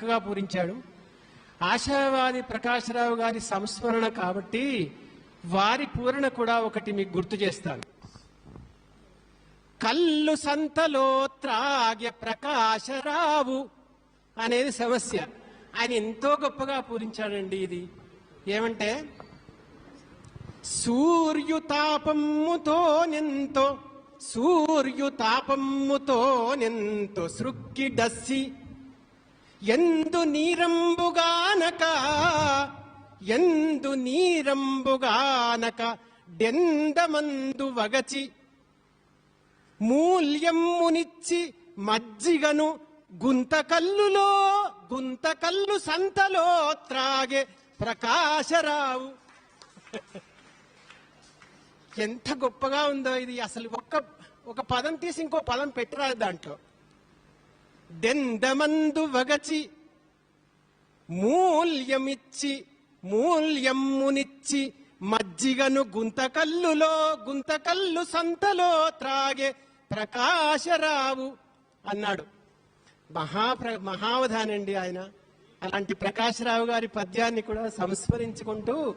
చక్కగా పూరించాడు. ఆశావాది ప్రకాశరావు గారి సంస్మరణ కాబట్టి వారి పూరణ కూడా ఒకటి మీకు గుర్తు చేస్తాను. కళ్ళు సంతలో త్రాగ్య ప్రకాశరావు అనేది సమస్య. ఆయన ఎంతో గొప్పగా పూరించాడండి ఇది. ఏమంటే సూర్యుతాపమ్ముతో నెంతో సూర్యుతాపమ్ముతో నెంతో సృక్కి డస్సి ఎందు నీరంబుగానక ఎందు నీరంబుగానక డెందమందు వగచి మూల్యమ్మునిచ్చి మజ్జిగను గుంతకల్లులో గుంతకల్లు సంతలో త్రాగే ప్రకాశరావు. ఎంత గొప్పగా ఉందో ఇది. అసలు ఒక్క ఒక పదం తీసి ఇంకో పదం పెట్టరాదు దాంట్లో. దెందమందు వగచి మూల్యమిచ్చి మూల్యమ్మునిచ్చి మజ్జిగను గుంతకల్లులో గుంతకల్లు సంతలో త్రాగే ప్రకాశరావు అన్నాడు. మహాప్ర మహావధానండి ఆయన. అలాంటి ప్రకాశరావు గారి పద్యాన్ని కూడా సంస్మరించుకుంటూ